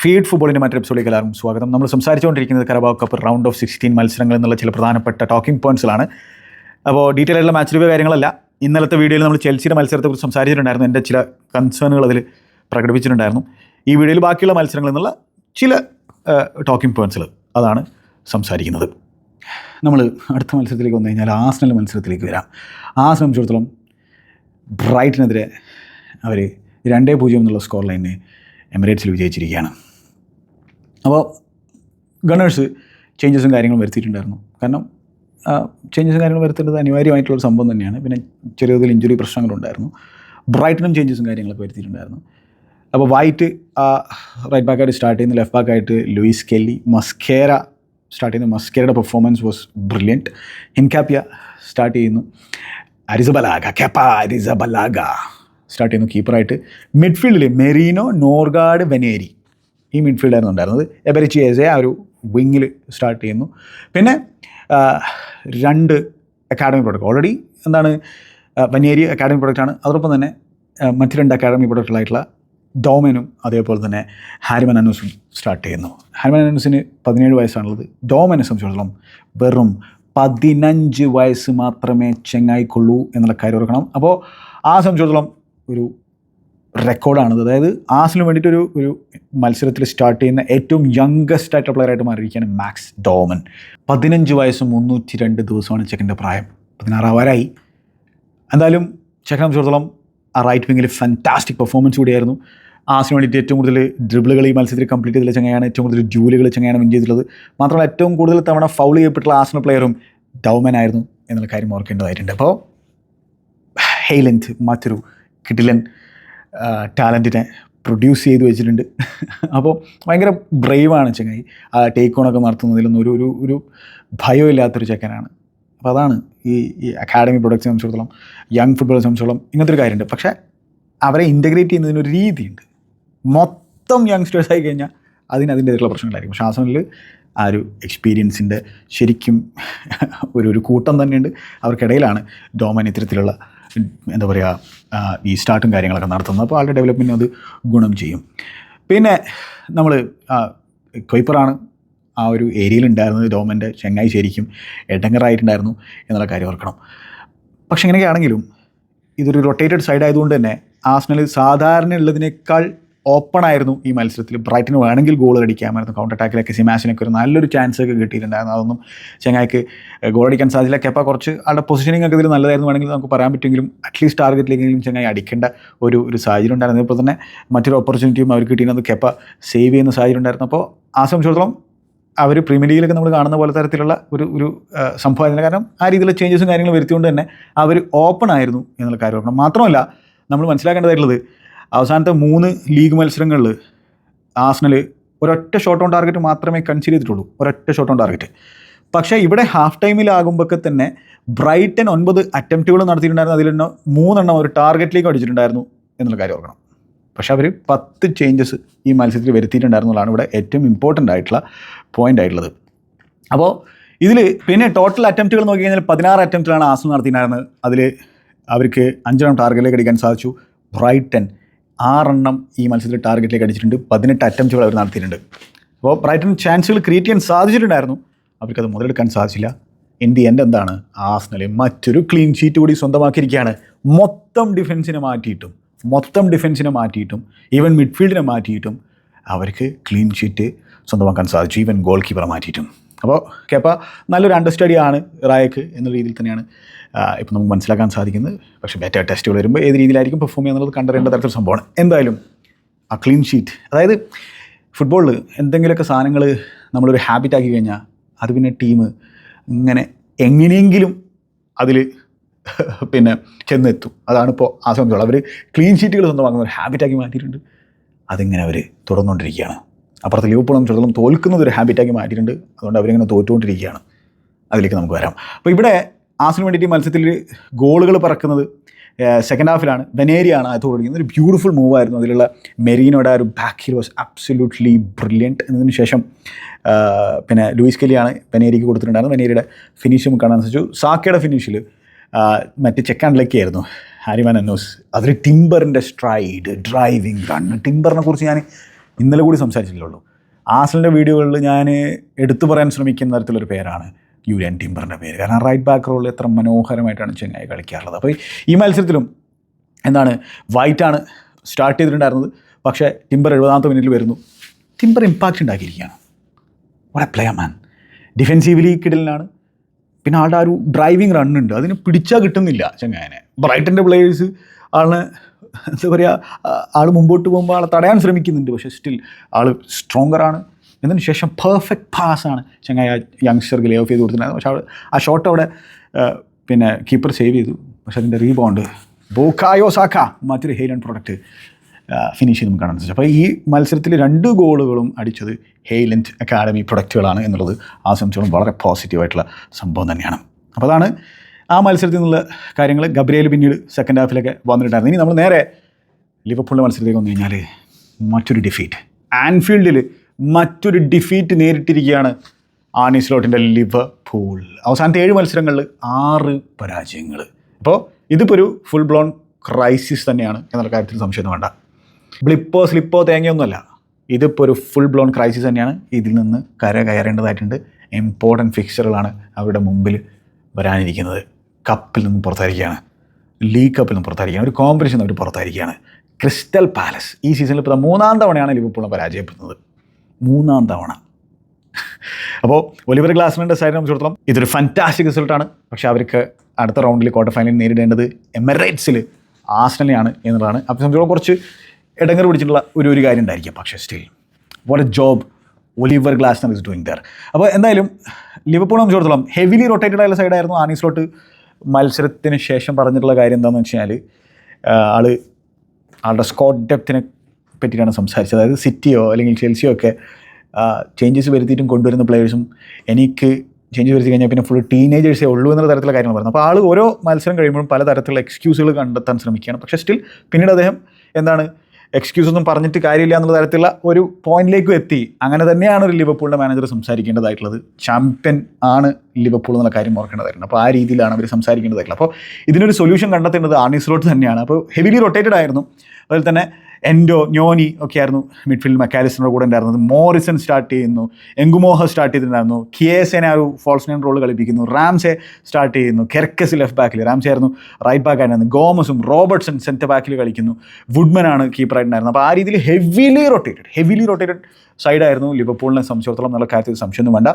Feed ഫുട്ബോളിന്റെ മറ്റൊരു എപ്പിസോഡിലേക്ക് എല്ലാവർക്കും സ്വാഗതം. നമ്മൾ സംസാരിച്ചുകൊണ്ടിരിക്കുന്നത് Carabao cup round of sixteen മത്സരങ്ങൾ എന്നുള്ള ചില പ്രധാനപ്പെട്ട ടോക്കിംഗ് പോയിന്റ്സിലാണ് അപ്പോൾ ഡീറ്റെയിൽ ആയിട്ടുള്ള മാച്ച് റിവ്യൂ കാര്യങ്ങളല്ല. ഇന്നലത്തെ വീഡിയോയിൽ നമ്മൾ ചെൽസിയുടെ മത്സരത്തെക്കുറിച്ച് സംസാരിച്ചിട്ടുണ്ടായിരുന്നു. എന്റെ ചില കൺസേണുകൾ അതിൽ പ്രകടിപ്പിച്ചിട്ടുണ്ടായിരുന്നു. ഈ വീഡിയോയിൽ ബാക്കിയുള്ള മത്സരങ്ങൾ എന്നുള്ള ചില ടോക്കിംഗ് പോയിന്റ്സുകൾ അതാണ് സംസാരിക്കുന്നത്. നമ്മൾ അടുത്ത മത്സരത്തിലേക്ക് വന്നു കഴിഞ്ഞാൽ ആസ്നൽ മത്സരത്തിലേക്ക് വരാം. ആ സംബന്ധിച്ചിടത്തോളം ബ്രൈറ്റിനെതിരെ അവർ രണ്ടേ പൂജ്യം എന്നുള്ള സ്കോർ ലൈനിന് എമിറേറ്റ്സിൽ വിജയിച്ചിരിക്കുകയാണ്. അപ്പോൾ ഗണേഴ്സ് ചേഞ്ചസും കാര്യങ്ങളും വരുത്തിയിട്ടുണ്ടായിരുന്നു. കാരണം ചേഞ്ചസും കാര്യങ്ങളും വരുത്തേണ്ടത് അനിവാര്യമായിട്ടുള്ളൊരു സംഭവം തന്നെയാണ്. പിന്നെ ചെറിയ തോതിൽ ഇഞ്ചുറി പ്രശ്നങ്ങളുണ്ടായിരുന്നു. ബ്രൈറ്റനും ചേഞ്ചസും കാര്യങ്ങളൊക്കെ വരുത്തിയിട്ടുണ്ടായിരുന്നു. അപ്പോൾ വൈറ്റ് റൈറ്റ് ബാക്കായിട്ട് സ്റ്റാർട്ട് ചെയ്യുന്ന ലെഫ്റ്റ് ബാക്കായിട്ട് ലൂയിസ് കെല്ലി മസ്കേര സ്റ്റാർട്ട് ചെയ്യുന്ന മസ്കേരയുടെ performance was brilliant Hincapie start ചെയ്യുന്നു. അരിസബലാഗ കെപ്പ അരിസബലാഗ സ്റ്റാർട്ട് ചെയ്യുന്നു കീപ്പറായിട്ട് മിഡ്ഫീൽഡിൽ മെറീനോ നോർഗാഡ് വെനേരി ഈ മിഡ്ഫീൽഡായിരുന്നു ഉണ്ടായിരുന്നത്. എബരിച്ചി ഏസെ ആ ഒരു വിങ്ങിൽ സ്റ്റാർട്ട് ചെയ്യുന്നു. പിന്നെ രണ്ട് അക്കാഡമി പ്രൊഡക്റ്റ് ഓൾറെഡി എന്താണ് വന്യേരി അക്കാഡമി പ്രൊഡക്റ്റാണ് അതോടൊപ്പം തന്നെ മറ്റ് രണ്ട് അക്കാഡമി പ്രൊഡക്റ്റുകളായിട്ടുള്ള ഡോമനും അതേപോലെ തന്നെ ഹാരിമൻ അനൂസും സ്റ്റാർട്ട് ചെയ്യുന്നു. ഹാരിമൻ അനൂസിന് പതിനേഴ് വയസ്സാണുള്ളത്. ഡോമനെ സംബന്ധിച്ചിടത്തോളം വെറും പതിനഞ്ച് വയസ്സ് മാത്രമേ ചെങ്ങായിക്കൊള്ളൂ എന്നുള്ള കാര്യം ഓർക്കണം. അപ്പോൾ ആ സംബന്ധിച്ചിടത്തോളം ഒരു റെക്കോർഡാണത് അതായത് ആസിന് വേണ്ടിയിട്ട് ഒരു ഒരു മത്സരത്തിൽ സ്റ്റാർട്ട് ചെയ്യുന്ന ഏറ്റവും യങ്കസ്റ്റ് ആയിട്ടുള്ള പ്ലെയറായിട്ട് മാറിയിരിക്കുകയാണ് മാക്സ് ഡോമൻ. പതിനഞ്ച് വയസ്സ് മുന്നൂറ്റി രണ്ട് ദിവസമാണ് ചെക്കന്റെ പ്രായം. പതിനാറാവാരായി എന്തായാലും ചെക്കനെ സംബന്ധിച്ചിടത്തോളം ആ റൈറ്റ് വിങ്ങിൽ ഫാന്റാസ്റ്റിക് പെർഫോമൻസ് കൂടിയായിരുന്നു. ആസിന് വേണ്ടിയിട്ട് ഏറ്റവും കൂടുതൽ ഡ്രിബിളുകൾ ഈ മത്സരത്തിൽ കംപ്ലീറ്റ് ചെയ്തിട്ടുള്ള ചങ്ങയാണ് ഏറ്റവും കൂടുതൽ ജൂലുകൾ ചങ്ങയാണ് വിൻ ചെയ്തിട്ടുള്ളത്. മാത്രമല്ല ഏറ്റവും കൂടുതൽ തവണ ഫൗൾ ചെയ്യപ്പെട്ടുള്ള ആസിന പ്ലെയറും ഡൗമൻ ആയിരുന്നു എന്നുള്ള കാര്യം ഓർക്കേണ്ടതായിട്ടുണ്ട്. അപ്പോൾ ഹെയ്ലെൻത്ത് മറ്റൊരു കിഡിലൻ ടാലന്റിനെ പ്രൊഡ്യൂസ് ചെയ്ത് വെച്ചിട്ടുണ്ട്. അപ്പോൾ ഭയങ്കര ബ്രേവാണ് ചങ്ങായി. ആ ടേക്ക് ഓൺ ഒക്കെ നടത്തുന്നതിലൊന്നും ഒരു ഒരു ഒരു ഭയമില്ലാത്തൊരു ചെക്കനാണ്. അപ്പോൾ അതാണ് ഈ ഈ അക്കാഡമി പ്രൊഡക്ട്സിനെ സംബന്ധിച്ചിടത്തോളം യങ് ഫുട്ബോളെ സംബന്ധിച്ചിടത്തോളം ഇങ്ങനത്തെ ഒരു കാര്യമുണ്ട്. പക്ഷേ അവരെ ഇന്റഗ്രേറ്റ് ചെയ്യുന്നതിനൊരു രീതിയുണ്ട്. മൊത്തം യങ്സ്റ്റേഴ്സ് ആയി കഴിഞ്ഞാൽ അതിന് അതിന്റെതായിട്ടുള്ള പ്രശ്നങ്ങളായിരിക്കും. പക്ഷേ ആസനിൽ ആ ഒരു എക്സ്പീരിയൻസിന്റെ ശരിക്കും ഒരു ഒരു കൂട്ടം തന്നെയുണ്ട്. അവർക്കിടയിലാണ് ഡോമൻ ഇത്തരത്തിലുള്ള എന്താ പറയുക ഈ സ്റ്റാർട്ടും കാര്യങ്ങളൊക്കെ നടത്തുന്നത്. അപ്പോൾ ആളുടെ ഡെവലപ്മെന്റിന് അത് ഗുണം ചെയ്യും. പിന്നെ നമ്മൾ കൊയ്പ്പറാണ് ആ ഒരു ഏരിയയിൽ ഉണ്ടായിരുന്നത്. ഡോമന്റെ ചെങ്ങായി ശരിക്കും എടങ്ങറായിട്ടുണ്ടായിരുന്നു എന്നുള്ള കാര്യം ഓർക്കണം. പക്ഷെ ഇങ്ങനെയൊക്കെയാണെങ്കിലും ഇതൊരു റൊട്ടേറ്റഡ് സൈഡ് ആയതുകൊണ്ട് തന്നെ ആസ്നൽ സാധാരണ ഉള്ളതിനേക്കാൾ ഓപ്പൺ ആയിരുന്നു ഈ മത്സരത്തിൽ. ബ്രൈറ്റിന് വേണമെങ്കിൽ ഗോൾ അടിക്കാമായിരുന്നു. കൗണ്ടർ അറ്റാക്കിലൊക്കെ സിമാസിനൊക്കെ ഒരു നല്ലൊരു ചാൻസ് ഒക്കെ കിട്ടിയിട്ടുണ്ടായിരുന്നു. അതൊന്നും ചെങ്ങായിക്ക് ഗോൾ അടിക്കാൻ സാധിച്ചില്ല. കെപ്പ കുറച്ച് അവിടെ പൊസിഷനിങ് ഒക്കെ ഇതിൽ നല്ലതായിരുന്നു വേണമെങ്കിൽ നമുക്ക് പറയാൻ പറ്റുമെങ്കിലും അറ്റ്ലീസ്റ്റ് ടാർഗറ്റിലേക്കെങ്കിലും ചെങ്ങായി അടിക്കേണ്ട ഒരു ഒരു സാഹചര്യം ഉണ്ടായിരുന്നു. ഇപ്പോൾ തന്നെ മറ്റൊരു ഓപ്പർച്യൂണിറ്റിയും അവർക്ക് കിട്ടിയിരുന്നത് കെപ്പ സേവ് ചെയ്യുന്ന സാഹചര്യം ഉണ്ടായിരുന്നു. അപ്പോൾ ആ സംബന്ധിച്ചിടത്തോളം അവർ പ്രീമിയർ ലീഗിലൊക്കെ നമ്മൾ കാണുന്ന പോലെ തരത്തിലുള്ള ഒരു ഒരു സംഭവമായിരുന്നു. കാരണം ആ രീതിയിലുള്ള ചേഞ്ചസും കാര്യങ്ങളും വരുത്തിക്കൊണ്ട് തന്നെ അവർ ഓപ്പൺ ആയിരുന്നു എന്നുള്ള കാര്യം മാത്രമല്ല നമ്മൾ മനസ്സിലാക്കേണ്ടതായിട്ടുള്ളത് അവസാനത്തെ മൂന്ന് ലീഗ് മത്സരങ്ങളിൽ ആസ്നൽ ഒരൊറ്റ ഷോട്ട് ഓൺ ടാർഗറ്റ് മാത്രമേ കൺസിഡർ ചെയ്തിട്ടുള്ളൂ. ഒരൊറ്റ ഷോട്ട് ഓൺ ടാർഗറ്റ് പക്ഷേ ഇവിടെ ഹാഫ് ടൈമിലാകുമ്പോഴൊക്കെ തന്നെ ബ്രൈറ്റൻ ഒൻപത് അറ്റംപ്റ്റുകൾ നടത്തിയിട്ടുണ്ടായിരുന്നു. അതിൽ തന്നെ മൂന്നെണ്ണം ഒരു ടാർഗറ്റിലേക്ക് അടിച്ചിട്ടുണ്ടായിരുന്നു എന്നുള്ള കാര്യം ഓർക്കണം. പക്ഷേ അവർ പത്ത് ചേഞ്ചസ് ഈ മത്സരത്തിൽ വരുത്തിയിട്ടുണ്ടായിരുന്നുള്ളതാണ് ഇവിടെ ഏറ്റവും ഇമ്പോർട്ടന്റ് ആയിട്ടുള്ള പോയിന്റ് ആയിട്ടുള്ളത്. അപ്പോൾ ഇതിൽ പിന്നെ ടോട്ടൽ അറ്റംപ്റ്റുകൾ നോക്കി കഴിഞ്ഞാൽ പതിനാറ് അറ്റംപ്റ്റിലാണ് ആസം നടത്തിയിട്ടുണ്ടായിരുന്നത്. അതിൽ അവർക്ക് അഞ്ചെണ്ണം ടാർഗറ്റിലേക്ക് അടിക്കാൻ സാധിച്ചു. ബ്രൈറ്റൻ ആറെണ്ണം ഈ മത്സരത്തിൽ ടാർഗറ്റിലേക്ക് അടിച്ചിട്ടുണ്ട്. പതിനെട്ട് അറ്റംപ്റ്റുകൾ അവർ നടത്തിയിട്ടുണ്ട്. അപ്പോൾ ബ്രൈറ്റൺ ചാൻസുകൾ ക്രിയേറ്റ് ചെയ്യാൻ സാധിച്ചിട്ടുണ്ടായിരുന്നു. അവർക്കത് മുതലെടുക്കാൻ സാധിച്ചില്ല. ഇൻ ദി എൻഡ് എന്താണ് ആസ്നലെ മറ്റൊരു ക്ലീൻ ഷീറ്റ് കൂടി സ്വന്തമാക്കിയിരിക്കുകയാണ്. മൊത്തം ഡിഫൻസിനെ മാറ്റിയിട്ടും മൊത്തം ഡിഫൻസിനെ മാറ്റിയിട്ടും ഈവൻ മിഡ്ഫീൽഡിനെ മാറ്റിയിട്ടും അവർക്ക് ക്ലീൻ ഷീറ്റ് സ്വന്തമാക്കാൻ സാധിച്ചു. ഈവൻ ഗോൾ കീപ്പറെ മാറ്റിയിട്ടും. അപ്പോൾ കേപ്പ നല്ലൊരു അണ്ടർസ്റ്റഡി ആണ് റായക്ക് എന്ന രീതിയിൽ തന്നെയാണ് ഇപ്പം നമുക്ക് മനസ്സിലാക്കാൻ സാധിക്കുന്നത്. പക്ഷേ ബെറ്റർ ടെസ്റ്റുകൾ വരുമ്പോൾ ഏത് രീതിയിലായിരിക്കും പെർഫോം ചെയ്യുന്നത് കണ്ടറിയേണ്ട തരത്തിലുള്ള സംഭവമാണ്. എന്തായാലും ആ ക്ലീൻ ഷീറ്റ് അതായത് ഫുട്ബോളിൽ എന്തെങ്കിലുമൊക്കെ സാധനങ്ങൾ നമ്മളൊരു ഹാബിറ്റ് ആക്കി കഴിഞ്ഞാൽ അത് പിന്നെ ടീം ഇങ്ങനെ എങ്ങനെയെങ്കിലും അതിൽ പിന്നെ ചെന്നെത്തും. അതാണിപ്പോൾ ആ സംബന്ധിച്ചോളം അവർ ക്ലീൻ ഷീറ്റുകൾ സ്വന്തമാക്കുന്ന ഒരു ഹാബിറ്റാക്കി മാറ്റിയിട്ടുണ്ട്. അതിങ്ങനെ അവർ തുടർന്നുകൊണ്ടിരിക്കുകയാണ്. അപ്പുറത്ത് ലിവർപൂൾ ചെറുതും തോൽക്കുന്നത് ഒരു ഹാബിറ്റാക്കി മാറ്റിയിട്ടുണ്ട്. അതുകൊണ്ട് അവരിങ്ങനെ തോറ്റുകൊണ്ടിരിക്കുകയാണ്. അതിലേക്ക് നമുക്ക് വരാം. അപ്പോൾ ഇവിടെ ആസിന് വേണ്ടിയിട്ട് മത്സരത്തിൽ ഗോളുകൾ പറക്കുന്നത് സെക്കൻഡ് ഹാഫിലാണ് ബനേരിയാണ് അത് തുടങ്ങിയത് ഒരു ബ്യൂട്ടിഫുൾ മൂവായിരുന്നു അതിലുള്ള മെറീനോയുടെ ഒരു back heel was absolutely brilliant എന്നതിന് ശേഷം പിന്നെ ലൂയിസ് കെലിയാണ് ബനേരിക്ക് കൊടുത്തിട്ടുണ്ടായിരുന്നു ബനേരിയുടെ ഫിനിഷും കാണാൻ സാധിച്ചു. സാക്കയുടെ ഫിനിഷിൽ മറ്റ് ചെക്കാണ്ടിലേക്ക് ആയിരുന്നു. ഹാരിമാൻ അന്നോസ് അതൊരു ടിംബറിന്റെ സ്ട്രൈഡ് ഡ്രൈവിംഗ് റൺ ടിംബറിനെ കുറിച്ച് ഞാൻ ഇന്നലെ കൂടി സംസാരിച്ചിട്ടുള്ളൂ. ആസലിന്റെ വീഡിയോകളിൽ ഞാൻ എടുത്തു പറയാൻ ശ്രമിക്കുന്ന തരത്തിലൊരു പേരാണ് യൂലിയൻ ടിംബറിന്റെ പേര്. കാരണം റൈറ്റ് ബാക്ക് റോളിൽ എത്ര മനോഹരമായിട്ടാണ് ചെങ്ങായി കളിക്കാറുള്ളത്. അപ്പോൾ ഈ മത്സരത്തിലും എന്താണ് വൈറ്റാണ് സ്റ്റാർട്ട് ചെയ്തിട്ടുണ്ടായിരുന്നത്. പക്ഷേ ടിംബർ എഴുപതാമത്തെ മിനിറ്റിൽ വരുന്നു. ടിംബർ ഇമ്പാക്റ്റ് ഉണ്ടാക്കിയിരിക്കുകയാണ്. വളരെ പ്ലെയർ മാൻ ഡിഫെൻസീവ്ലി കിടലിനാണ്. പിന്നെ ആളുടെ ആ ഒരു ഡ്രൈവിംഗ് റണ്ണുണ്ട് അതിന് പിടിച്ചാൽ കിട്ടുന്നില്ല ചെങ്ങായനെ ബ്രൈറ്റന്റെ പ്ലേയേഴ്സ് ആളിന് എന്താ പറയുക ആൾ മുമ്പോട്ട് പോകുമ്പോൾ ആളെ തടയാൻ ശ്രമിക്കുന്നുണ്ട്. പക്ഷേ സ്റ്റിൽ ആൾ സ്ട്രോങ്ങറാണ് എന്നതിന് ശേഷം പെർഫെക്റ്റ് പാസ്സാണ് ചങ്ങായി യങ്സ്റ്റർക്ക് ലേ ഓഫ് ചെയ്ത് കൊടുത്തിട്ടുണ്ടായിരുന്നു പക്ഷേ അവിടെ ആ ഷോട്ട് അവിടെ പിന്നെ കീപ്പർ സേവ് ചെയ്തു. പക്ഷേ അതിന്റെ റീബൗണ്ട് ബോക്കായോ സാക്ക മറ്റൊരു ഹെയ്ലൻ പ്രൊഡക്റ്റ് ഫിനിഷ് ചെയ്ത് നമുക്ക് കാണാൻ സാധിച്ചു. അപ്പോൾ ഈ മത്സരത്തിൽ രണ്ട് ഗോളുകളും അടിച്ചത് ഹെയ്ലൻഡ് അക്കാഡമി പ്രൊഡക്റ്റുകളാണ് എന്നുള്ളത് ആ സംബന്ധിച്ചോളം വളരെ പോസിറ്റീവായിട്ടുള്ള സംഭവം തന്നെയാണ്. അപ്പോൾ അതാണ് ആ മത്സരത്തിൽ നിന്നുള്ള കാര്യങ്ങൾ ഗബ്രിയേൽ പിന്നീട് സെക്കൻഡ് ഹാഫിലൊക്കെ വന്നിട്ടുണ്ടായിരുന്നു. ഇനി നമ്മൾ നേരെ ലിവർപൂളിന്റെ മത്സരത്തിലേക്ക് വന്നു കഴിഞ്ഞാൽ മറ്റൊരു ഡിഫീറ്റ് ആൻഫീൽഡിൽ മറ്റൊരു ഡിഫീറ്റ് നേരിട്ടിരിക്കുകയാണ് ആണി സ്ലോട്ടിന്റെ ലിവർപൂൾ. അവസാനത്തെ ഏഴ് മത്സരങ്ങളിൽ ആറ് പരാജയങ്ങൾ അപ്പോൾ ഇതിപ്പോൾ ഒരു ഫുൾ ബ്ലോൺ ക്രൈസിസ് തന്നെയാണ് എന്നുള്ള കാര്യത്തിൽ സംശയം വേണ്ട. ബ്ലിപ്പോ സ്ലിപ്പോ തേങ്ങയൊന്നുമല്ല. ഇതിപ്പോൾ ഒരു ഫുൾ ബ്ലോൺ ക്രൈസിസ് തന്നെയാണ്. ഇതിൽ നിന്ന് കര കയറേണ്ടതായിട്ടുണ്ട്. ഇമ്പോർട്ടന്റ് ഫിക്ചറുകളാണ് അവരുടെ മുമ്പിൽ വരാനിരിക്കുന്നത്. കപ്പിൽ നിന്ന് പുറത്തായിരിക്കുകയാണ്. ലീഗ് കപ്പിൽ നിന്ന് പുറത്തായിരിക്കുകയാണ്. ഒരു കോമ്പറ്റീഷൻ അവർ പുറത്തായിരിക്കുകയാണ്. ക്രിസ്റ്റൽ പാലസ് ഈ സീസണിൽ ഇപ്പോൾ മൂന്നാം തവണയാണ് ലിവർപൂളിനെ പരാജയപ്പെടുന്നത്. മൂന്നാം തവണ. അപ്പോൾ ഒലിവർ ഗ്ലാസ്മിന്റെ സൈഡിനെ സംബന്ധിച്ചിടത്തോളം ഇതൊരു ഫാന്റാസ്റ്റിക് റിസൾട്ടാണ് പക്ഷേ അവർക്ക് അടുത്ത റൗണ്ടിൽ ക്വാർട്ടർ ഫൈനലിൽ നേരിടേണ്ടത് എമിറേറ്റ്സിൽ ആസ്റ്റലിയാണ് എന്നുള്ളതാണ്. അപ്പോൾ സംബന്ധിച്ചോളം കുറച്ച് ഇടങ്ങർ പിടിച്ചിട്ടുള്ള ഒരു ഒരു കാര്യം ഉണ്ടായിരിക്കും. പക്ഷേ still what a job Oliver Glasner is doing there അപ്പോൾ എന്തായാലും ലിവർപൂളിനെ സംബന്ധിച്ചിടത്തോളം ഹെവിലി റൊട്ടേറ്റഡ് ആയുള്ള സൈഡായിരുന്നു ആനീസ്ലോട്ട് മത്സരത്തിന് ശേഷം പറഞ്ഞിട്ടുള്ള കാര്യം എന്താണെന്ന് വെച്ച് കഴിഞ്ഞാൽ ആൾ ആളുടെ സ്കോട്ട് ഡെപ്തിനെ പറ്റിയിട്ടാണ് സംസാരിച്ചത്. അതായത് സിറ്റിയോ അല്ലെങ്കിൽ ചെൽസിയോ ഒക്കെ ചേഞ്ചസ് വരുത്തിയിട്ടും കൊണ്ടുവരുന്ന പ്ലെയേഴ്സും എനിക്ക് ചേഞ്ച് വരുത്തി കഴിഞ്ഞാൽ പിന്നെ ഫുൾ ടീനേജേഴ്സേ ഉള്ളൂ എന്നുള്ള തരത്തിലുള്ള കാര്യങ്ങൾ പറഞ്ഞു. അപ്പോൾ ആൾ ഓരോ മത്സരം കഴിയുമ്പോഴും പല തരത്തിലുള്ള എക്സ്ക്യൂസുകൾ കണ്ടെത്താൻ ശ്രമിക്കുകയാണ്. പക്ഷേ സ്റ്റിൽ പിന്നീട് അദ്ദേഹം എന്താണ് എക്സ്ക്യൂസ് ഒന്നും പറഞ്ഞിട്ട് കാര്യമില്ല എന്നുള്ള തരത്തിലുള്ള ഒരു പോയിന്റിലേക്കും എത്തി. അങ്ങനെ തന്നെയാണ് ഒരു ലിവർപൂളിന്റെ മാനേജർ സംസാരിക്കേണ്ടതായിട്ടുള്ളത്. ചാമ്പ്യൻ ആണ് ലിവർപൂൾ എന്നുള്ള കാര്യം ഓർക്കേണ്ടതായിട്ടുണ്ട്. അപ്പോൾ ആ രീതിയിലാണ് അവർ സംസാരിക്കേണ്ടതായിട്ടുള്ളത്. അപ്പോൾ ഇതിനൊരു സൊല്യൂഷൻ കണ്ടെത്തേണ്ടത് ആർണി റോഡ് തന്നെയാണ്. അപ്പോൾ ഹെവിലി റൊട്ടേറ്റഡ് ആയിരുന്നു. അതുപോലെ തന്നെ എൻഡോ ഞോനി ഒക്കെ ആയിരുന്നു മിഡ്ഫീൽഡ് മെക്കാലിസ്റ്റിന്റെ കൂടെ ഉണ്ടായിരുന്നത്. മോറിസൺ സ്റ്റാർട്ട് ചെയ്യുന്നു. എങ്കുമോഹ സ്റ്റാർട്ട് ചെയ്തിട്ടുണ്ടായിരുന്നു. കിയേസനെ ഒരു ഫോൾസ് നൈൻ റോൾ കളിപ്പിക്കുന്നു. റാംസെ സ്റ്റാർട്ട് ചെയ്യുന്നു. കെർക്കസ് ലെഫ്റ്റ് ബാക്കിൽ റാംസെ ആയിരുന്നു റൈറ്റ് ബാക്ക് ആയിരുന്നു ഗോമസും റോബർട്ട്സൺ സെന്റർ ബാക്കിൽ കളിക്കുന്നു. വുഡ്മനാണ് കീപ്പറായിട്ടുണ്ടായിരുന്നത് അപ്പോൾ ആ രീതിയിൽ ഹെവിലി റൊട്ടേറ്റഡ് ഹെവിലി റൊട്ടേറ്റഡ് സൈഡായിരുന്നു ലിവർപൂളിനെ സംബന്ധിച്ചിടത്തോളം നല്ല കാര്യത്തിൽ സംശയമൊന്നും വേണ്ട.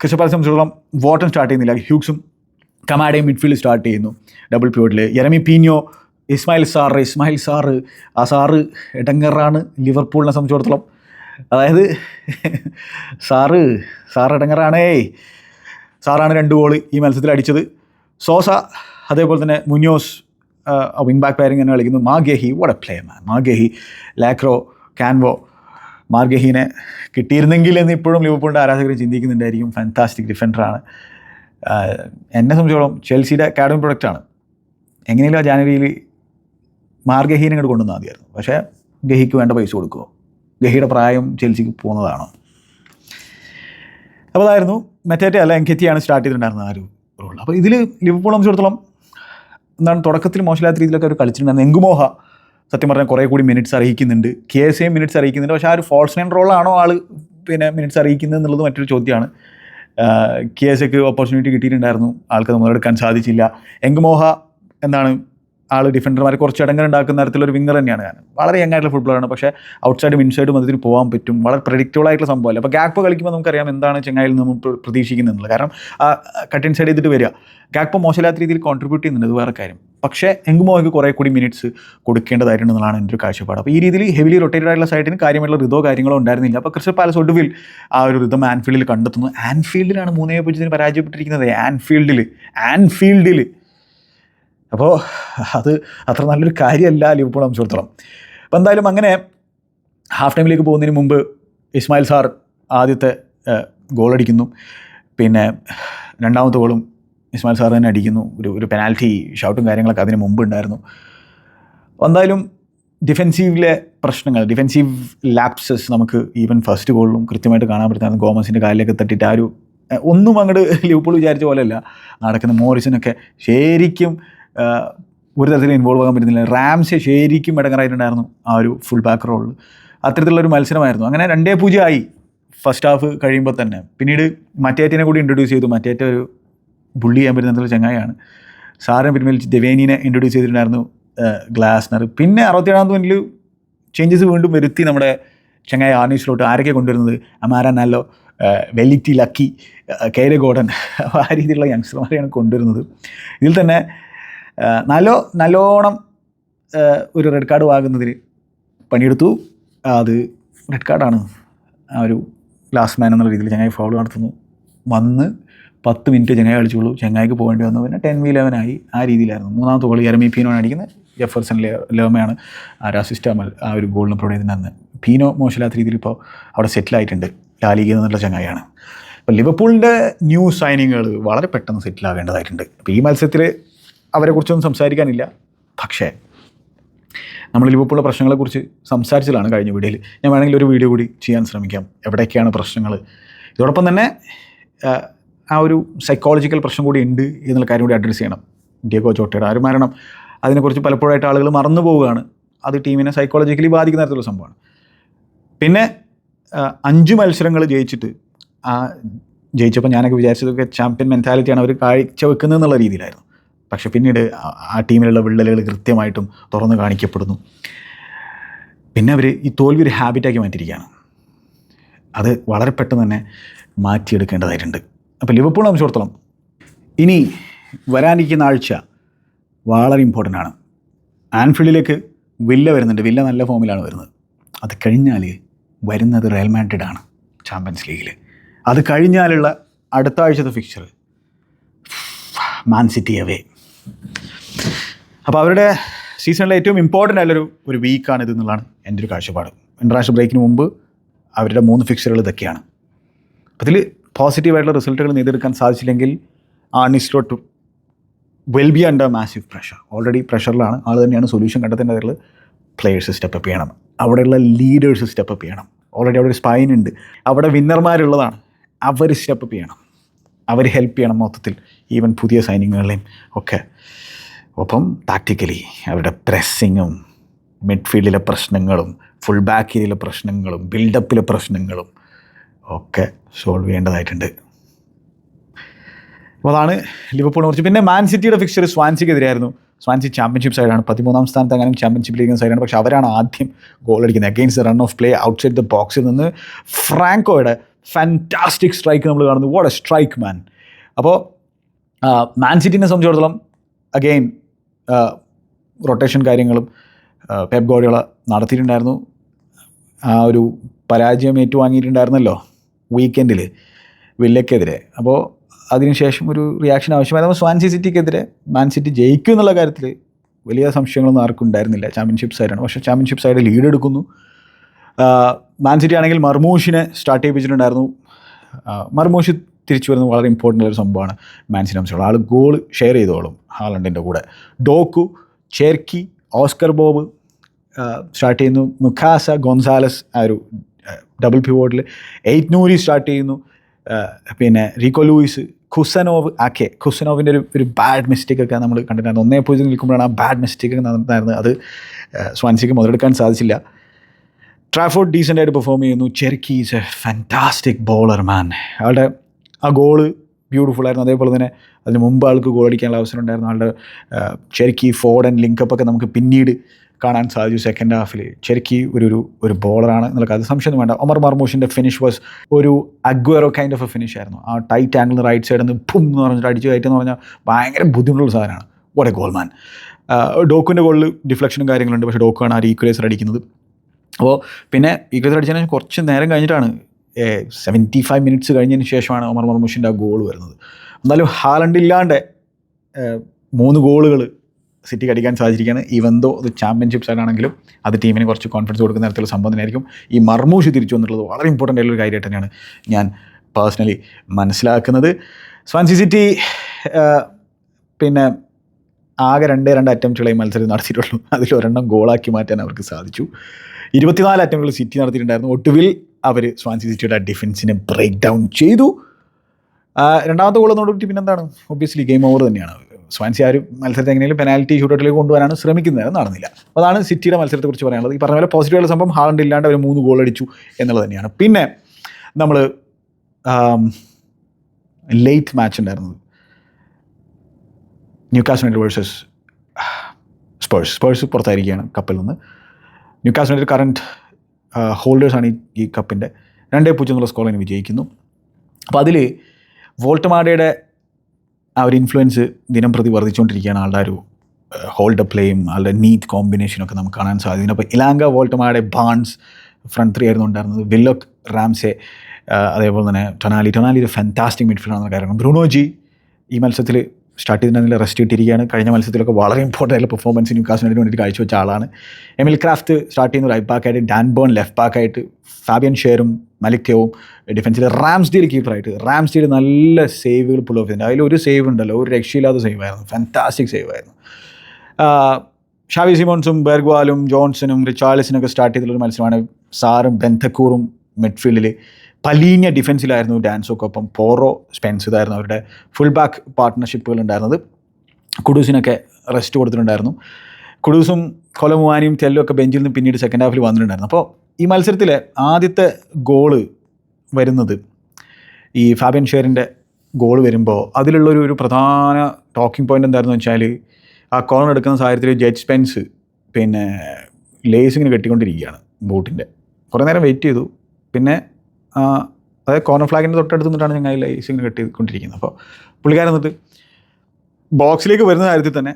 ക്രിസ്റ്റപ്പാലെ സംബന്ധിച്ചിടത്തോളം വോട്ടൻ സ്റ്റാർട്ട് ചെയ്യുന്നില്ല. ഹ്യൂക്സും കമാഡയും മിഡ്ഫീൽഡ് സ്റ്റാർട്ട് ചെയ്യുന്നു. ഡബിൾ പ്യൂട്ടിൽ എരമി പീനിയോ ഇസ്മായിൽ സാർ ഇസ്മായിൽ സാറ് ആ സാറ് ഇടങ്ങറാണ് ലിവർപൂളിനെ സംബന്ധിച്ചിടത്തോളം. അതായത് സാറ് സാറ് ഇടങ്ങറാണേ സാറാണ് രണ്ട് ഗോൾ ഈ മത്സരത്തിൽ അടിച്ചത്. സോസ അതേപോലെ തന്നെ മുന്യോസ് വിങ് ബാക്ക് പെയറിംഗ് തന്നെ കളിക്കുന്നു. മാഗേഹി A play man Marc Guehi Lacroix Canvot മാർഗഹീനെ കിട്ടിയിരുന്നെങ്കിൽ എന്ന് ഇപ്പോഴും ലിവർപൂളിന്റെ ആരാധകർ ചിന്തിക്കുന്നുണ്ടായിരിക്കും. ഫാന്റാസ്റ്റിക് ഡിഫൻഡറാണ് എന്നെ സംബന്ധിച്ചോളം ചെൽസിയുടെ അക്കാഡമി പ്രൊഡക്റ്റാണ് എങ്ങനെയെങ്കിലും ജാനുവരിയിൽ മാർഗഹീനെ ഇങ്ങോട്ട് കൊണ്ടുവന്നാൽ മതിയായിരുന്നു. പക്ഷേ ഗഹിക്ക് വേണ്ട പൈസ കൊടുക്കുമോ ഗഹിയുടെ പ്രായം ചെൽസിക്ക് പോകുന്നതാണോ. അപ്പോൾ അതായിരുന്നു മെറ്റേറ്റ അല്ല എൻകെറ്റിയാണ് സ്റ്റാർട്ട് ചെയ്തിട്ടുണ്ടായിരുന്നത് ആ ഒരു റോൾ അപ്പോൾ ഇതിൽ ലിവർപൂൾ സംബന്ധിച്ചിടത്തോളം എന്താണ് തുടക്കത്തിൽ മോശമില്ലാത്ത രീതിയിലൊക്കെ അവർ കളിച്ചിട്ടുണ്ടായിരുന്നു. എങ്കുമോഹ സത്യം പറഞ്ഞാൽ കുറേ കൂടി മിനിറ്റ്സ് അറിയിക്കുന്നുണ്ട്. കെ എസ് എയും മിനിറ്റ്സ് അറിയിക്കുന്നുണ്ട്. പക്ഷേ ആ ഒരു ഫോൾസ് നൈൻ റോളാണോ ആൾ പിന്നെ മിനിറ്റ്സ് അറിയിക്കുന്നത് എന്നുള്ളത് മറ്റൊരു ചോദ്യമാണ്. കെ എസ് എക്ക് ഓപ്പർച്യൂണിറ്റി കിട്ടിയിട്ടുണ്ടായിരുന്നു. ആൾക്ക് മുതലെടുക്കാൻ സാധിച്ചില്ല. എങ്കുമോഹ എന്താണ് ആൾ ഡിഫൻഡർമാരെ കുറച്ച് ഇടങ്ങൾ ഉണ്ടാക്കുന്ന തരത്തിലൊരു വിങ്ങർ തന്നെയാണ് ഞാൻ. വളരെ യങ് ആയിട്ടുള്ള ഫുട്ബോളാണ് പക്ഷേ ഔട്ട് സൈഡും ഇൻസൈഡും അതിന് പോകാൻ പറ്റും. വളരെ പ്രഡിക്റ്റബിൾ ആയിട്ടുള്ള സംഭവമല്ല. അപ്പോൾ ഗ്യാപ്പ് കളിക്കുമ്പോൾ നമുക്കറിയാം എന്താണ് ചെങ്ങായിൽ നമ്മൾ പ്രതീക്ഷിക്കുന്നുള്ളത് കാരണം ആ കട്ട് ഇൻസൈഡ് ചെയ്തിട്ട് വരിക. ഗ്യാപ്പ് മോശമില്ലാത്ത രീതിയിൽ കോൺട്രിബ്യൂട്ട് ചെയ്യുന്നുണ്ട്. വേറെ കാര്യം. പക്ഷേ എങ്കുമോയ്ക്ക് കുറേ കൂടി മിനിറ്റ്സ് കൊടുക്കേണ്ടതായിട്ടുണ്ടെന്നാണ് എന്റെ ഒരു കാഴ്ചപ്പാട്. അപ്പോൾ ഈ രീതിയിൽ ഹെവിലി റൊട്ടേറ്റഡ് ആയിട്ടുള്ള സൈഡിന് കാര്യമായിട്ടുള്ള ഋതോ കാര്യങ്ങളോ ഉണ്ടായിരുന്നില്ല. അപ്പോൾ ക്രിസ്റ്റൽ പാലസ് ഒടുവിൽ ആ ഒരു ഋതം ആൻഫീൽഡിൽ കണ്ടെത്തുന്നു. ആൻഫീൽഡിലാണ് മൂന്നേ പൂജ്യത്തിന് പരാജയപ്പെട്ടിരിക്കുന്നത്. ആൻഫീൽഡിൽ ആൻഫീൽഡിൽ അപ്പോൾ അത് അത്ര നല്ലൊരു കാര്യമല്ല ലിവർപൂൾ സംബന്ധിച്ചിടത്തോളം. അപ്പോൾ എന്തായാലും അങ്ങനെ ഹാഫ് ടൈമിലേക്ക് പോകുന്നതിന് മുമ്പ് ഇസ്മായിൽ സാർ ആദ്യത്തെ ഗോളടിക്കുന്നു പിന്നെ രണ്ടാമത്തെ ഗോളും ഇസ്മായിൽ സാർ തന്നെ അടിക്കുന്നു. ഒരു ഒരു പെനാൽറ്റി ഷൗട്ടും കാര്യങ്ങളൊക്കെ അതിന് മുമ്പ് ഉണ്ടായിരുന്നു. എന്തായാലും ഡിഫെൻസീവിലെ പ്രശ്നങ്ങൾ ഡിഫെൻസീവ് ലാപ്സസ് നമുക്ക് ഈവൻ ഫസ്റ്റ് ഗോളിലും കൃത്യമായിട്ട് കാണാൻ പറ്റുന്ന ഗോമസിന്റെ കാലിലേക്ക് തട്ടിയിട്ട് ആ ഒരു ഒന്നും അങ്ങോട്ട് ലിവർപൂൾ വിചാരിച്ച പോലെയല്ല. നടക്കുന്ന മോറിസിനൊക്കെ ശരിക്കും ഒരു തരത്തിലും ഇൻവോൾവ് ആകാൻ പറ്റുന്നില്ല. റാംസെ ശരിക്കും ഇടങ്ങറായിട്ടുണ്ടായിരുന്നു ആ ഒരു ഫുൾ ബാക്ക് റോളിൽ അത്തരത്തിലുള്ളൊരു മത്സരമായിരുന്നു. അങ്ങനെ രണ്ടേ പൂജ്യം ആയി ഫസ്റ്റ് ഹാഫ് കഴിയുമ്പോൾ തന്നെ. പിന്നീട് മറ്റേറ്റിനെ കൂടി ഇൻട്രൊഡ്യൂസ് ചെയ്തു. മറ്റേറ്റ ഒരു ബുള്ളി ചെയ്യാൻ പറ്റുന്ന ചങ്ങായാണ് സാറിനെ പിൻവലിച്ച് ദേവേനിനെ ഇൻട്രൊഡ്യൂസ് ചെയ്തിട്ടുണ്ടായിരുന്നു ഗ്ലാസ്നർ. പിന്നെ അറുപത്തിയേഴാം മിനിറ്റിൽ ചേഞ്ചസ് വീണ്ടും വരുത്തി നമ്മുടെ ചങ്ങായ ആർണീസിലോട്ട് ആരൊക്കെ കൊണ്ടുവരുന്നത്? അമാര നാലോ വെലിറ്റി ലക്കി കെയ്രെ ഗോഡൻ ആ രീതിയിലുള്ള യങ്സ്റ്റർമാരെയാണ് കൊണ്ടുവരുന്നത്. ഇതിൽ തന്നെ നല്ലോ നല്ലോണം ഒരു റെഡ് കാർഡ് വാങ്ങുന്നതിന് പണിയെടുത്തു. അത് റെഡ് കാർഡാണ് ആ ഒരു ലാസ്റ്റ് മാൻ എന്നുള്ള രീതിയിൽ ചങ്ങായി ഫോൾ നടത്തുന്നു. വന്ന് പത്ത് മിനിറ്റ് ചങ്ങായി കളിച്ചുള്ളൂ. ചങ്ങായിക്ക് പോകേണ്ടി വന്നു. പിന്നെ ടെൻ വി ലെവനായി ആ രീതിയിലായിരുന്നു. മൂന്നാമത്തെ ഗോൾ എരമി പീനോയാണ് അടിക്കുന്നത്. ജെഫർസൺ ലേമയാണ് ആ ഒരു അസിസ്റ്റ് ആ ഒരു ഗോളിന് പ്രൊവൈഡ് ചെയ്യുന്നത്. പീനോ മോശമില്ലാത്ത രീതിയിൽ ഇപ്പോൾ അവിടെ സെറ്റിലായിട്ടുണ്ട് ലാലിഗയിൽ എന്നുള്ള ചങ്ങായിയാണ്. അപ്പോൾ ലിവർപൂളിന്റെ ന്യൂ സൈനിങ്ങുകൾ വളരെ പെട്ടെന്ന് സെറ്റിലാകേണ്ടതായിട്ടുണ്ട് അപ്പോൾ ഈ മത്സരത്തിൽ അവരെക്കുറിച്ചൊന്നും സംസാരിക്കാനില്ല. പക്ഷേ നമ്മൾ ലിവർപൂളിലെ പ്രശ്നങ്ങളെക്കുറിച്ച് സംസാരിച്ചതാണ് കഴിഞ്ഞ വീഡിയോയിൽ. ഞാൻ വേണമെങ്കിൽ ഒരു വീഡിയോ കൂടി ചെയ്യാൻ ശ്രമിക്കാം. എവിടെയൊക്കെയാണ് പ്രശ്നങ്ങൾ ഇതോടൊപ്പം തന്നെ ആ, ഒരു സൈക്കോളജിക്കൽ പ്രശ്നം കൂടി ഉണ്ട് എന്നുള്ള കാര്യം കൂടി അഡ്രസ്സ് ചെയ്യണം. ഡിയഗോ ചോട്ടയുടെ ആ മരണം? അതിനെക്കുറിച്ച് പലപ്പോഴായിട്ട് ആളുകൾ മറന്നു പോവുകയാണ്. അത് ടീമിനെ സൈക്കോളജിക്കലി ബാധിക്കുന്ന തരത്തിലുള്ള സംഭവമാണ്. പിന്നെ അഞ്ച് മത്സരങ്ങൾ ജയിച്ചിട്ട് ആ ജയിച്ചപ്പോൾ ഞാനൊക്കെ വിചാരിച്ചതൊക്കെ ചാമ്പ്യൻ മെന്റാലിറ്റിയാണ് അവർ കാഴ്ച വെക്കുന്നത് എന്നുള്ള രീതിയിലായിരുന്നു. പക്ഷെ പിന്നീട് ആ- ടീമിലുള്ള വിള്ളലുകൾ കൃത്യമായിട്ടും തുറന്നു കാണിക്കപ്പെടുന്നു. പിന്നെ അവർ ഈ തോൽവി ഒരു ഹാബിറ്റാക്കി മാറ്റിയിരിക്കുകയാണ്. അത് വളരെ പെട്ടെന്ന് തന്നെ മാറ്റിയെടുക്കേണ്ടതായിട്ടുണ്ട്. അപ്പോൾ ലിവർപൂൾ സംബന്ധിച്ചിടത്തോളം ഇനി വരാനിരിക്കുന്ന ആഴ്ച വളരെ ഇമ്പോർട്ടന്റ് ആണ്. ആൻഫീൽഡിലേക്ക് വില്ല വരുന്നുണ്ട്. വില്ല നല്ല ഫോമിലാണ് വരുന്നത്. അത് കഴിഞ്ഞാൽ വരുന്നത് റയൽ മാഡ്രിഡ് ആണ് ചാമ്പ്യൻസ് ലീഗിൽ അത് കഴിഞ്ഞാലുള്ള അടുത്ത ആഴ്ചത്തെ ഫിക്ചർ മാൻ സിറ്റി അവേ അപ്പോൾ അവരുടെ സീസണിലെ ഏറ്റവും ഇമ്പോർട്ടന്റ് ആയിട്ടുള്ളൊരു ഒരു വീക്കാണ് ഇത് എന്നുള്ളതാണ് എന്റെ ഒരു കാഴ്ചപ്പാട്. ഇന്റർനാഷണൽ ബ്രേക്കിന് മുമ്പ് അവരുടെ മൂന്ന് ഫിക്സറുകൾ ഇതൊക്കെയാണ്. ഇതിൽ പോസിറ്റീവായിട്ടുള്ള റിസൾട്ടുകൾ നേടിയെടുക്കാൻ സാധിച്ചില്ലെങ്കിൽ Arne Slot will be under massive pressure already പ്രഷറിലാണ് ആൾ തന്നെയാണ് സൊല്യൂഷൻ കണ്ടെത്തേണ്ടതുള്ളത് പ്ലെയേഴ്സ് സ്റ്റെപ്പ് അപ്പ് ചെയ്യണം. അവിടെയുള്ള ലീഡേഴ്സ് സ്റ്റെപ്പ് അപ്പ് ചെയ്യണം. ഓൾറെഡി അവിടെ ഒരു സ്പൈൻ ഉണ്ട്. അവിടെ വിന്നർമാരുള്ളതാണ് അവർ സ്റ്റെപ്പ് അപ്പ് ചെയ്യണം. അവർ ഹെൽപ്പ് ചെയ്യണം മൊത്തത്തിൽ. ഈവൻ പുതിയ സൈനികങ്ങളെയും ഒക്കെ. ഒപ്പം ടാക്റ്റിക്കലി അവരുടെ പ്രസ്സിങ്ങും മിഡ്ഫീൽഡിലെ പ്രശ്നങ്ങളും ഫുൾ ബാക്കിലെ പ്രശ്നങ്ങളും ബിൽഡപ്പിലെ പ്രശ്നങ്ങളും ഒക്കെ സോൾവ് ചെയ്യേണ്ടതായിട്ടുണ്ട്. അപ്പോൾ അതാണ് ലിവർപൂളിനെ കുറിച്ച്. പിന്നെ മാൻ സിറ്റിയുടെ ഫിക്ചർ സ്വാൻസിക്കെതിരായിരുന്നു സ്വാൻസി ചാമ്പ്യൻഷിപ്പ് സൈഡാണ് പതിമൂന്നാം സ്ഥാനത്ത് അങ്ങനെ ചാമ്പ്യൻഷിപ്പ് ലീഗിന് സൈഡാണ് പക്ഷേ അവരാണ് ആദ്യം ഗോൾ അടിക്കുന്നത്. Against run of play outside the ബോക്സിൽ നിന്ന് ഫ്രാങ്കോയുടെ ഫാന്റാസ്റ്റിക് സ്ട്രൈക്ക് നമ്മൾ കാണുന്നു. വാട്ട് എ സ്ട്രൈക്ക് മാൻ അപ്പോൾ മാൻ സിറ്റിനെ സംബന്ധിച്ചിടത്തോളം അഗെയിൻ റൊട്ടേഷൻ കാര്യങ്ങളും പെപ് ഗോഡിയോള നടത്തിയിട്ടുണ്ടായിരുന്നു. ആ ഒരു പരാജയം ഏറ്റുവാങ്ങിയിട്ടുണ്ടായിരുന്നല്ലോ വീക്കെൻഡിൽ വില്ലയ്ക്കെതിരെ. അപ്പോൾ അതിനുശേഷം ഒരു റിയാക്ഷൻ ആവശ്യമായിരുന്നു സ്വാൻസി സിറ്റിക്കെതിരെ മാൻ സിറ്റി ജയിക്കും എന്നുള്ള കാര്യത്തിൽ വലിയ സംശയങ്ങളൊന്നും ആർക്കും ഉണ്ടായിരുന്നില്ല. ചാമ്പ്യൻഷിപ്പ് സൈഡാണ് പക്ഷേ ചാമ്പ്യൻഷിപ്പ് സൈഡ് ലീഡ് എടുക്കുന്നു. മാൻ സിറ്റി ആണെങ്കിൽ മർമൂഷിനെ സ്റ്റാർട്ട് ചെയ്യിപ്പിച്ചിട്ടുണ്ടായിരുന്നു. മർമൂഷ് തിരിച്ചു വരുന്നത് വളരെ ഇമ്പോർട്ടന്റ് ഒരു സംഭവമാണ് മാൻ സിറ്റി ആൾ ഗോൾ ഷെയർ ചെയ്തോളും ഹാലണ്ടിന്റെ കൂടെ. Doku Cherki Oscar Bobb start ചെയ്യുന്നു. മുഖാസ ഗൊൻസാലസ് ആ ഒരു ഡബിൾ പിവോട്ടിൽ എയ്റ്റ് നൂരി സ്റ്റാർട്ട് ചെയ്യുന്നു. പിന്നെ റീകോ ലൂയിസ് ഖുസനോവ് ആക്കെ ഖുസനോവിന്റെ ഒരു ഒരു ബാഡ് മിസ്റ്റേക്ക് ഒക്കെ നമ്മൾ കണ്ടിട്ടുണ്ടായിരുന്നു ഒന്നേ പൂജ്യം നിൽക്കുമ്പോഴാണ് ആ ബാഡ് മിസ്റ്റേക്ക് നടന്നായിരുന്നു അത് സ്വാൻസിക്ക് മുതലെടുക്കാൻ സാധിച്ചില്ല. ട്രാഫോർഡ് ഡീസന്റായിട്ട് പെർഫോം ചെയ്യുന്നു. Cherki is a fantastic baller man ആളുടെ ആ ഗോൾ ബ്യൂട്ടിഫുൾ ആയിരുന്നു. അതേപോലെ തന്നെ അതിന് മുമ്പ് ആൾക്ക് ഗോൾ അടിക്കാനുള്ള അവസരം ഉണ്ടായിരുന്നു. ആളുടെ ചെറുക്കി ഫോർഡൻ ലിങ്കപ്പ് ഒക്കെ നമുക്ക് പിന്നീട് കാണാൻ സാധിച്ചു സെക്കൻഡ് ഹാഫിൽ ചെറുക്കി ഒരു ഒരു ഒരു ബോളറാണ് എന്നുള്ള അത് സംശയം വേണ്ട. ഒമർ മർമൂഷിന്റെ ഫിനിഷ് വാസ് ഒരു Aguero kind of a finish ആയിരുന്നു. ആ ടൈറ്റ് ആംഗിൾ റൈറ്റ് സൈഡിൽ നിന്ന് പും എന്ന് പറഞ്ഞിട്ട് അടിച്ചു കയറ്റെന്ന് പറഞ്ഞാൽ ഭയങ്കര ബുദ്ധിമുട്ടുള്ള സാധനമാണ്. ഓടെ ഗോൾമാൻ ഡോക്കുവിന്റെ ഗോളിൽ ഡിഫ്ലക്ഷനും കാര്യങ്ങളുണ്ട് പക്ഷേ ഡോക്കാണ് ആ ഈക്വലൈസർ അടിക്കുന്നത്. അപ്പോൾ പിന്നെ ഈക്വലൈസർ അടിച്ചതിന് കുറച്ച് നേരം കഴിഞ്ഞിട്ടാണ് സെവന്റി ഫൈവ് മിനിറ്റ്സ് കഴിഞ്ഞതിന് ശേഷമാണ് ഒമർ മർമുഷിന്റെ ആ ഗോൾ വരുന്നത്. എന്നാലും ഹാലണ്ട് ഇല്ലാണ്ട് മൂന്ന് ഗോളുകൾ സിറ്റിക്ക് അടിക്കാൻ സാധിച്ചിരിക്കുകയാണ്. ഈവൻ ദോ അത് ചാമ്പ്യൻഷിപ്പ് സൈഡാണെങ്കിലും അത് ടീമിന് കുറച്ച് കോൺഫിഡൻസ് കൊടുക്കുന്ന തരത്തിലുള്ള സംഭവം തന്നെയായിരിക്കും. ഈ മർമൂഷ് തിരിച്ചു വന്നിട്ടുള്ളത് വളരെ ഇമ്പോർട്ടന്റ് ആയിട്ടുള്ള കാര്യമായിട്ട് തന്നെയാണ് ഞാൻ പേഴ്സണലി മനസ്സിലാക്കുന്നത്. സ്വാൻസി സിറ്റി പിന്നെ ആകെ രണ്ട് രണ്ട് അറ്റംപ്റ്റുകളെ മത്സരം നടത്തിയിട്ടുള്ളൂ. അതിൽ ഒരെണ്ണം ഗോളാക്കി മാറ്റാൻ അവർക്ക് സാധിച്ചു. ഇരുപത്തിനാല് അറ്റംപ്റ്റുകൾ സിറ്റി നടത്തിയിട്ടുണ്ടായിരുന്നു. ഒട്ടുവിൽ അവർ സ്വാൻസി സിറ്റിയുടെ ഡിഫൻസിനെ ബ്രേക്ക് ഡൗൺ ചെയ്തു. രണ്ടാമത്തെ ഗോൾ എന്നോടുകൂടി പിന്നെന്താണ്? ഒബ്വിയസ്ലി ഗെയിം ഓവർ തന്നെയാണ്. സ്വാൻസി ആ ഒരു മത്സരത്തെ എങ്ങനെയും പെനാൽറ്റി ഷൂട്ടൗട്ടിലേക്ക് കൊണ്ടുവരാനാണ് ശ്രമിക്കുന്നത് നടന്നില്ല. അതാണ് സിറ്റിയുടെ മത്സരത്തെക്കുറിച്ച് പറയാനുള്ളത്. ഈ പറഞ്ഞ പോലെ പോസിറ്റീവായ സംഭവം ഹാളണ്ട് ഇല്ലാണ്ട് അവർ മൂന്ന് ഗോൾ അടിച്ചു എന്നുള്ളത് തന്നെയാണ്. പിന്നെ നമ്മൾ ലേറ്റ് മാച്ച് ഉണ്ടായിരുന്നത്. Newcastle United versus Spurs Spurs പുറത്തായിരിക്കുകയാണ് കപ്പിൽ നിന്ന്. ന്യൂക്കാസ് യുണൈറ്റഡ് കറണ്ട് ഹോൾഡേഴ്സാണ് ഈ ഈ കപ്പിന്റെ രണ്ടേ പൂജ്യം എന്നുള്ള സ്കോറിന് വിജയിക്കുന്നു. അപ്പോൾ അതിൽ വോൾട്ടമാഡയുടെ ആ ഒരു ഇൻഫ്ലുവൻസ് ദിനം പ്രതി വർദ്ധിച്ചുകൊണ്ടിരിക്കുകയാണ്. ആളുടെ ഒരു ഹോൾഡ് പ്ലേയും ആളുടെ നീറ്റ് കോമ്പിനേഷനൊക്കെ നമുക്ക് കാണാൻ സാധിക്കുന്നു. അപ്പോൾ Elanga Woltemade Barnes front three ആയിരുന്നു ഉണ്ടായിരുന്നത്. വില്ലോക്ക് റാംസെ അതേപോലെ തന്നെ ടൊനാലി ടൊനാലി ഒരു ഫാന്റാസ്റ്റിക് മിഡ്ഫീൽഡാണെന്ന് കാരണം ബ്രൂണോജി ഈ മത്സരത്തിൽ സ്റ്റാർട്ട് ചെയ്തിട്ടുണ്ടെങ്കിൽ റെസ്റ്റ് കിട്ടിയിരിക്കുകയാണ്. കഴിഞ്ഞ മത്സരത്തിലൊക്കെ വളരെ ഇമ്പോർട്ടന്റ് ആയിട്ടുള്ള പെർഫോമൻസ് വേണ്ടി വേണ്ടിയിട്ട് കാഴ്ചവെച്ച ആളാണ്. എമിൽ ക്രാഫ്റ്റ് സ്റ്റാർട്ട് ചെയ്യുന്ന റൈറ്റ് ബാക്കായിട്ട് ഡാൻ ബേൺ ലെഫ്റ്റ് ബാക്കായിട്ട് ഫാബിയൻ ഷെയറും മലിക് ടെവും ഡിഫൻസിൽ റാംസ് ഡീൽ കീപ്പറായിട്ട് റാംസ് ഡീൽ നല്ല സേവുകൾ പുൾ ഓഫ് ചെയ്യുന്നുണ്ട് അതിൽ ഒരു സേവ് ഉണ്ടല്ലോ ഒരു രക്ഷയില്ലാത്ത സേവായിരുന്നു ഫാന്റാസ്റ്റിക് സേവായിരുന്നു ഷാവി സിമോൺസും ബെർഗ്വാലും ജോൺസണും റിച്ചാർലിസിനൊക്കെ സ്റ്റാർട്ട് ചെയ്തിട്ടുള്ള ഒരു മത്സരമാണ് സാറും ബെന്തക്കൂറും മിഡ്ഫീൽഡിൽ പലീഞ്ഞ ഡിഫൻസിലായിരുന്നു ഡാൻസോക്കൊപ്പം പോറോ സ്പെൻസ് ഇതായിരുന്നു അവരുടെ ഫുൾ ബാക്ക് പാർട്ട്ണർഷിപ്പുകൾ ഉണ്ടായിരുന്നത് കുഡൂസിനൊക്കെ റെസ്റ്റ് കൊടുത്തിട്ടുണ്ടായിരുന്നു. കുഡൂസും കൊലമുവാനിയും തെല്ലും ഒക്കെ ബെഞ്ചിൽ നിന്ന് പിന്നീട് സെക്കൻഡ് ഹാഫിൽ വന്നിട്ടുണ്ടായിരുന്നു. അപ്പോൾ ഈ മത്സരത്തിൽ ആദ്യത്തെ ഗോൾ വരുന്നത് ഈ ഫാബിൻ ഷെയറിന്റെ ഗോൾ വരുമ്പോൾ അതിലുള്ളൊരു ഒരു പ്രധാന ടോക്കിംഗ് പോയിന്റ് എന്തായിരുന്നു വെച്ചാൽ ആ കോർണർ എടുക്കുന്ന സാഹചര്യത്തിൽ ജഡ്ജ് സ്പെൻസ് പിന്നെ ലേസിങ്ങിന് കെട്ടിക്കൊണ്ടിരിക്കുകയാണ് ബൂട്ടിന്റെ. കുറേ നേരം വെയിറ്റ് ചെയ്തു. പിന്നെ അതായത് കോർണർ ഫ്ലാഗിന്റെ തൊട്ടടുത്ത് നിന്നിട്ടാണ് ഞങ്ങൾ ഈ ലേസിങ്ങിന് കെട്ടിക്കൊണ്ടിരിക്കുന്നത് അപ്പോൾ പുള്ളിക്കാരൻ എന്നിട്ട് ബോക്സിലേക്ക് വരുന്ന കാര്യത്തിൽ തന്നെ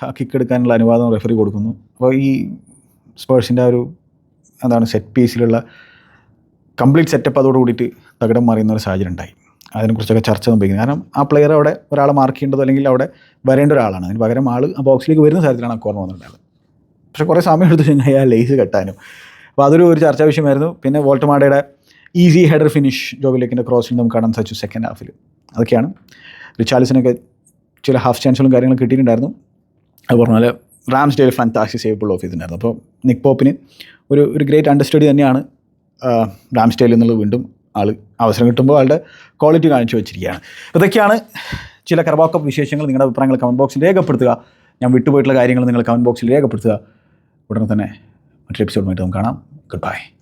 കിക്ക് എടുക്കാനുള്ള അനുവാദം റെഫറി കൊടുക്കുന്നു. അപ്പോൾ ഈ സ്പേഴ്സിന്റെ ആ ഒരു എന്താണ് സെറ്റ് പീസിലുള്ള കംപ്ലീറ്റ് സെറ്റപ്പ് അതോട് കൂടിയിട്ട് തകിടം മറിയുന്ന ഒരു സാഹചര്യം ഉണ്ടായി. അതിനെക്കുറിച്ചൊക്കെ ചർച്ച സംഭവിക്കുന്നത് കാരണം ആ പ്ലെയർ അവിടെ ഒരാളെ മാർക്ക് ചെയ്യേണ്ടതോ അല്ലെങ്കിൽ അവിടെ വരേണ്ട ഒരാളാണ്. അതിന് പകരം ആൾ ആ ബോക്സിലേക്ക് വരുന്ന സാഹചര്യത്തിലാണ് ആ കോർണർ വന്നിട്ടുണ്ടായത്. പക്ഷേ കുറേ സമയം എടുത്തു കഴിഞ്ഞാൽ ആ ലേസ് കെട്ടാനും. അപ്പോൾ അതൊരു ഒരു ചർച്ചാ വിഷയമായിരുന്നു. പിന്നെ വോൾട്ടമാടയുടെ ഈസി ഹെഡർ ഫിനിഷ് ജോബിലേക്കിന്റെ ക്രോസിൽ നമുക്ക് കാണാൻ സാധിച്ചു സെക്കൻഡ് ഹാഫിൽ അതൊക്കെയാണ്. റിച്ചാലിസിനൊക്കെ ചില ഹാഫ് ചാൻസുകളും കാര്യങ്ങളും കിട്ടിയിട്ടുണ്ടായിരുന്നു. അത് പറഞ്ഞാൽ റാംസ് ഡേയിൽ ഫാന്റാസി സേവ് പുൾ ഓഫ് ചെയ്തിട്ടുണ്ടായിരുന്നു. അപ്പോൾ നിക് പോപ്പിന് ഒരു ഒരു ഗ്രേറ്റ് അണ്ടർസ്റ്റഡി തന്നെയാണ് റാംസ് ഡേയിൽ എന്നുള്ളത് വീണ്ടും ആൾ അവസരം കിട്ടുമ്പോൾ ആളുടെ ക്വാളിറ്റി കാണിച്ചു വെച്ചിരിക്കുകയാണ്. ഇതൊക്കെയാണ് ചില കർബാ കപ്പ് വിശേഷങ്ങൾ. നിങ്ങളുടെ അഭിപ്രായങ്ങൾ കമന്റ് ബോക്സിൽ രേഖപ്പെടുത്തുക. ഞാൻ വിട്ടുപോയിട്ടുള്ള കാര്യങ്ങൾ നിങ്ങൾ കമന്റ് ബോക്സിൽ രേഖപ്പെടുത്തുക. ഉടനെ തന്നെ മറ്റൊരു എപ്പിസോഡുമായിട്ട് നമുക്ക് കാണാം. Good bye